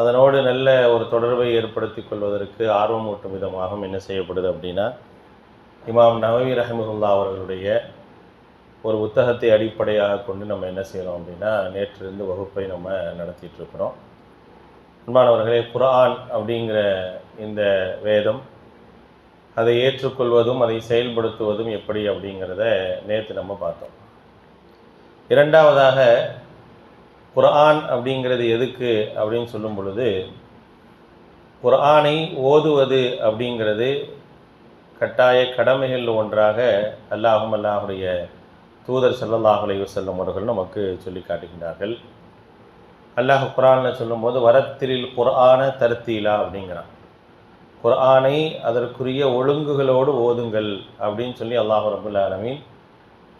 அதனோடு நல்ல ஒரு தொடர்பை ஏற்படுத்தி கொள்வதற்கு ஆர்வமூட்டும் விதமாகவும் என்ன செய்யப்படுது அப்படின்னா இமாம் நவவி ரஹமுல்லா அவர்களுடைய ஒரு புத்தகத்தை அடிப்படையாக கொண்டு நம்ம என்ன செய்கிறோம் அப்படின்னா நேற்றிருந்து வகுப்பை நம்ம நடத்திட்டு இருக்கிறோம். அன்பானவர்களே குரான் அப்படிங்கிற இந்த வேதம் அதை ஏற்றுக்கொள்வதும் அதை செயல்படுத்துவதும் எப்படி அப்படிங்கிறத நேற்று நம்ம பார்த்தோம். இரண்டாவதாக குரான் அப்படிங்கிறது எதுக்கு அப்படின்னு சொல்லும் பொழுது குரானை ஓதுவது அப்படிங்கிறது கட்டாய கடமைகளில் ஒன்றாக அல்லாஹும் அல்லாஹுடைய தூதர் ஸல்லல்லாஹு செல்லும் அவர்கள் நமக்கு சொல்லி காட்டுகின்றார்கள். அல்லாஹ் குரானில் சொல்லும்போது வரத்திரில் குர்ஆன தருத்தீலா அப்படிங்கிறான். குர்ஆனை அதற்குரிய ஒழுங்குகளோடு ஓதுங்கள் அப்படின்னு சொல்லி அல்லாஹ் ரபுல் ஆலமீன்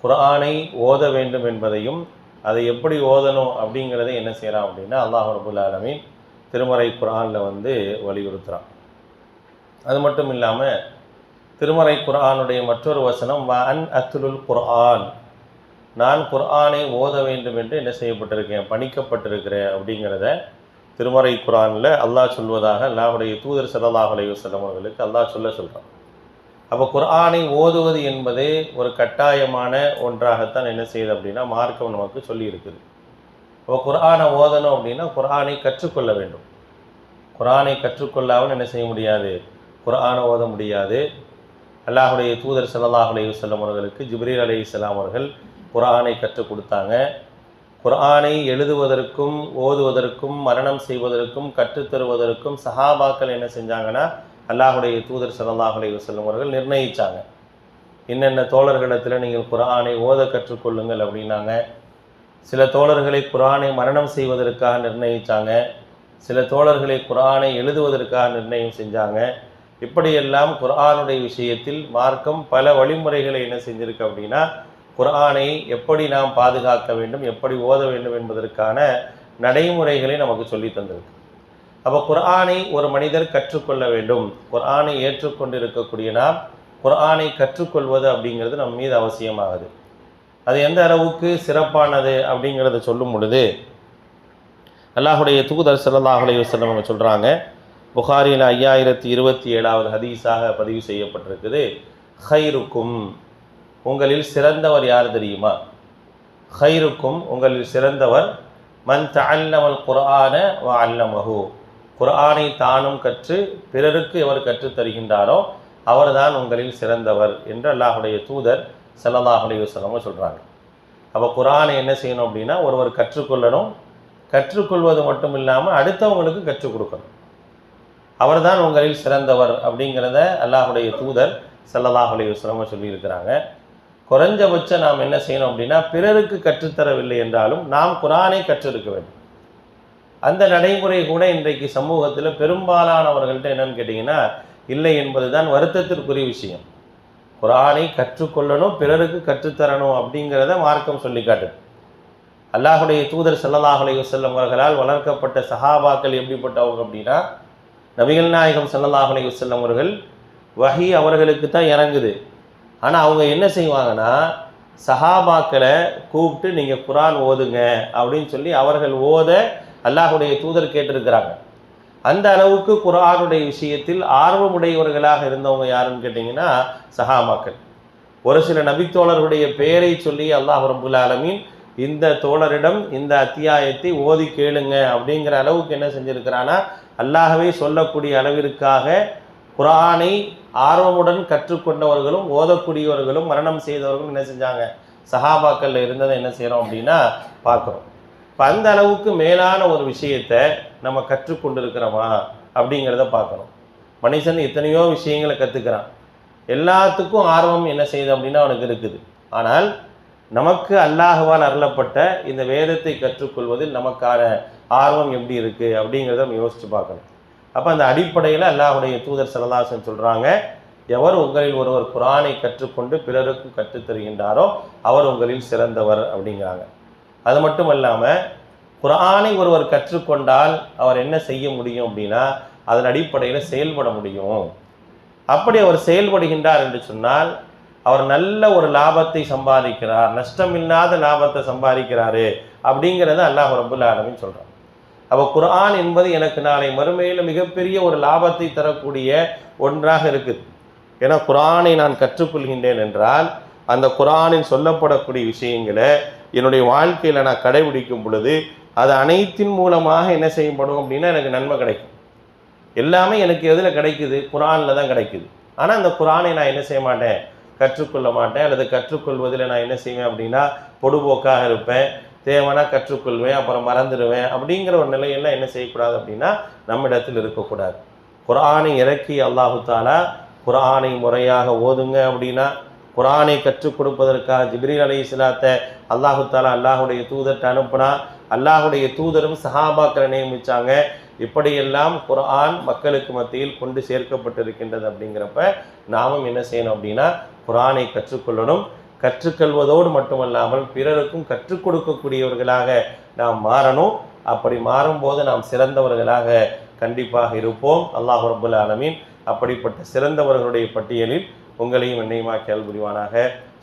குர்ஆனை ஓத வேண்டும் என்பதையும் அதை எப்படி ஓதணும் அப்படிங்கிறத என்ன செய்கிறான் அப்படின்னா அல்லாஹ் ரபுல் ஆலமீன் திருமறை குரானில் வந்து வலியுறுத்துகிறான் அது மட்டும் இல்லாமல் திருமறை குரானுடைய மற்றொரு வசனம் வ அன் அத்துலுல் குர்ஆன். நான் குர்ஆனை ஓத வேண்டும் என்று என்ன செய்யப்பட்டிருக்கேன் பணிக்கப்பட்டிருக்கிறேன் அப்படிங்கிறத திருமறை குரானில் அல்லாஹ் சொல்வதாக அல்லாஹுடைய தூதர் ஸல்லல்லாஹு அலையுசல்லம் அவர்களுக்கு அல்லாஹ் சொல்ல சொல்கிறான் அப்போ குர்ஆனை ஓதுவது என்பது ஒரு கட்டாயமான ஒன்றாகத்தான் என்ன செய்யுது அப்படின்னா மார்க்கம் நமக்கு சொல்லியிருக்குது. இப்போ அப்போ குர்ஆனை ஓதணும் அப்படின்னா குர்ஆனை கற்றுக்கொள்ள வேண்டும். குரானை கற்றுக்கொள்ளாமல் என்ன செய்ய முடியாது? குரானை ஓத முடியாது. அல்லாஹுடைய தூதர் ஸல்லல்லாஹு அலி வல்லம் அவர்களுக்கு ஜிப்ரீல் அலைஹிஸ்ஸலாம் அவர்கள் குரானை கற்றுக் கொடுத்தாங்க. குர்ஆனை எழுதுவதற்கும் ஓதுவதற்கும் மரணம் செய்வதற்கும் கற்றுத்தருவதற்கும் சஹாபாக்கள் என்ன செஞ்சாங்கன்னா அல்லாஹுடைய தூதர் ஸல்லல்லாஹு செல்லும் அவர்கள் நிர்ணயித்தாங்க என்னென்ன தோழர்களிடத்தில் நீங்கள் குரானை ஓத கற்றுக்கொள்ளுங்கள் அப்படின்னாங்க. சில தோழர்களை குரானை மரணம் செய்வதற்காக நிர்ணயிச்சாங்க. சில தோழர்களை குரானை எழுதுவதற்காக நிர்ணயம் செஞ்சாங்க. இப்படியெல்லாம் குரானுடைய விஷயத்தில் மார்க்கம் பல வழிமுறைகளை என்ன செஞ்சிருக்கு அப்படின்னா குரானை எப்படி நாம் பாதுகாக்க வேண்டும் எப்படி ஓத வேண்டும் என்பதற்கான நடைமுறைகளை நமக்கு சொல்லி தந்திருக்கு. அப்போ குர்ஆனை ஒரு மனிதர் கற்றுக்கொள்ள வேண்டும். குர்ஆனை ஏற்றுக்கொண்டு இருக்கக்கூடிய நாம் குர்ஆனை கற்றுக்கொள்வது அப்படிங்கிறது நம் மீது அவசியமாகுது. அது எந்த அளவுக்கு சிறப்பானது அப்படிங்கிறத சொல்லும் பொழுது அல்லாஹுடைய தூதர் ஸல்லல்லாஹு அலைஹி அவங்க சொல்கிறாங்க புகாரியில் ஐயாயிரத்தி இருபத்தி ஏழாவது ஹதீஸாக பதிவு செய்யப்பட்டிருக்குது ஹைருக்கும் உங்களில் சிறந்தவர் யார் தெரியுமா? ஹைருக்கும் உங்களில் சிறந்தவர் மன் தல்லமல் குர்ஆன வ அல்லமஹூ குரானை தானும் கற்று பிறருக்கு எவர் கற்றுத் தருகின்றாரோ அவர்தான் உங்களில் சிறந்தவர் என்று அல்லாஹுடைய தூதர் ஸல்லல்லாஹு அலைஹி சொல்கிறாங்க அப்போ குரானை என்ன செய்யணும் அப்படின்னா ஒருவர் கற்றுக்கொள்ளணும். கற்றுக்கொள்வது மட்டும் இல்லாமல் அடுத்தவங்களுக்கு கற்றுக் கொடுக்கணும். அவர்தான் உங்களில் சிறந்தவர் அப்படிங்கிறத அல்லாஹுடைய தூதர் ஸல்லல்லாஹு அலைஹி சொல்லியிருக்கிறாங்க. குறைஞ்சபட்சம் நாம் என்ன செய்யணும் அப்படின்னா பிறருக்கு கற்றுத்தரவில்லை என்றாலும் நாம் குரானை கற்றிருக்க வேண்டும். அந்த நடைமுறை கூட இன்றைக்கு சமூகத்தில் பெரும்பாலானவர்கள்ட்ட என்னன்னு கேட்டிங்கன்னா இல்லை என்பது தான் வருத்தத்திற்குரிய விஷயம். குரானை கற்றுக்கொள்ளணும் பிறருக்கு கற்றுத்தரணும் அப்படிங்கிறத மார்க்கம் சொல்லி காட்டுது அல்லாஹுடைய தூதர் ஸல்லல்லாஹு செல்லும் அவர்களால் வளர்க்கப்பட்ட சஹாபாக்கள் எப்படிப்பட்டவங்க அப்படின்னா நபிகள் நாயகம் ஸல்லல்லாஹு செல்லும் அவர்கள் வகி அவர்களுக்கு தான் இறங்குது. ஆனால் அவங்க என்ன செய்வாங்கன்னா சஹாபாக்களை கூப்பிட்டு நீங்கள் குரான் ஓதுங்க அப்படின்னு சொல்லி அவர்கள் ஓத அல்லாஹுடைய தூதர் கேட்டிருக்கிறாங்க. அந்த அளவுக்கு குரானுடைய விஷயத்தில் ஆர்வமுடையவர்களாக இருந்தவங்க யாருன்னு கேட்டிங்கன்னா சஹாபாக்கள். ஒரு சில நபித்தோழர்களுடைய பெயரை சொல்லி அல்லாஹ் ரபுல் ஆலமீன் இந்த தோழரிடம் இந்த அத்தியாயத்தை ஓதி கேளுங்க அப்படிங்கிற அளவுக்கு என்ன செஞ்சுருக்கிறான்னா அல்லாஹவே சொல்லக்கூடிய அளவிற்காக குரானை ஆர்வமுடன் கற்றுக்கொண்டவர்களும் ஓதக்கூடியவர்களும் மரணம் செய்தவர்களும் என்ன செஞ்சாங்க? சஹாபாக்கள்ல இருந்ததை என்ன செய்கிறோம் அப்படின்னா பார்க்குறோம். இப்போ அந்த அளவுக்கு மேலான ஒரு விஷயத்தை நம்ம கற்றுக்கொண்டிருக்கிறோமா அப்படிங்கிறத பார்க்கணும். மனுஷன் எத்தனையோ விஷயங்களை கற்றுக்கிறான் எல்லாத்துக்கும் ஆர்வம் என்ன செய்யுது அப்படின்னா அவனுக்கு இருக்குது. ஆனால் நமக்கு அல்லாஹுவால் அருளப்பட்ட இந்த வேதத்தை கற்றுக்கொள்வதில் நமக்கான ஆர்வம் எப்படி இருக்குது அப்படிங்கிறத நம்ம யோசித்து பார்க்கணும். அப்போ அந்த அடிப்படையில் அல்லாஹுடைய தூதர் சரதாசன் சொல்கிறாங்க எவர் உங்களில் ஒருவர் குரானை கற்றுக்கொண்டு பிறருக்கும் கற்றுத் தருகின்றாரோ அவர் உங்களில் சிறந்தவர் அப்படிங்கிறாங்க. அது மட்டும் இல்லாமல் குரானை ஒருவர் கற்றுக்கொண்டால் அவர் என்ன செய்ய முடியும் அப்படின்னா அதன் அடிப்படையில் செயல்பட முடியும். அப்படி அவர் செயல்படுகின்றார் என்று சொன்னால் அவர் நல்ல ஒரு லாபத்தை சம்பாதிக்கிறார் நஷ்டமில்லாத லாபத்தை சம்பாதிக்கிறாரு அப்படிங்கிறத அல்லாஹ் ரபுல் ஆலமின் சொல்கிறார் அப்போ குரான் என்பது எனக்கு நாளை மறுமையில் மிகப்பெரிய ஒரு லாபத்தை தரக்கூடிய ஒன்றாக இருக்குது. ஏன்னா குரானை நான் கற்றுக்கொள்கின்றேன் என்றால் அந்த குரானின் சொல்லப்படக்கூடிய விஷயங்களை என்னுடைய வாழ்க்கையில் நான் கடைபிடிக்கும் பொழுது அது அனைத்தின் மூலமாக என்ன செய்யப்படும் அப்படின்னா எனக்கு நன்மை கிடைக்கும். எல்லாமே எனக்கு எதில் கிடைக்குது? குரானில் தான் கிடைக்குது. ஆனால் அந்த குரானை நான் என்ன செய்ய மாட்டேன்? கற்றுக்கொள்ள மாட்டேன். அல்லது கற்றுக்கொள்வதில் நான் என்ன செய்வேன் அப்படின்னா பொடுபோக்காக இருப்பேன். தேவைன்னா கற்றுக்கொள்வேன் அப்புறம் மறந்துடுவேன் அப்படிங்கிற ஒரு நிலையெல்லாம் என்ன செய்யக்கூடாது அப்படின்னா நம்மிடத்தில் இருக்கக்கூடாது. குரானை இறக்கி அல்லாஹு தாலா குரானை முறையாக ஓதுங்க அப்படின்னா குரானை கற்றுக் கொடுப்பதற்காக ஜிப்ரீல் அலி இஸ்லாத்தை அல்லாஹு தாலா அல்லாஹுடைய தூதர்கிட்ட அனுப்புனா அல்லாஹுடைய தூதரும் சஹாபாக்களை நியமிச்சாங்க இப்படியெல்லாம் குரான் மக்களுக்கு மத்தியில் கொண்டு சேர்க்கப்பட்டிருக்கின்றது அப்படிங்கிறப்ப நாமும் என்ன செய்யணும் அப்படின்னா குரானை கற்றுக்கொள்ளணும் கற்றுக்கொள்வதோடு மட்டுமல்லாமல் பிறருக்கும் கற்றுக் கொடுக்கக்கூடியவர்களாக நாம் மாறணும். அப்படி மாறும்போது நாம் சிறந்தவர்களாக கண்டிப்பாக இருப்போம். அல்லாஹ் ரபுல் ஆலமீன். அப்படிப்பட்ட சிறந்தவர்களுடைய பட்டியலில் உங்களையும் என்னையுமா கேள் புரிவானாக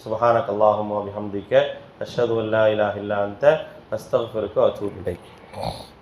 சுபஹானக் அல்லாஹும் அபிஹம்திக்க அஷது அல்லா இலாஹ இல்லா அன்த அஸ்தக்ஃபிருக்க கிடைக்கும்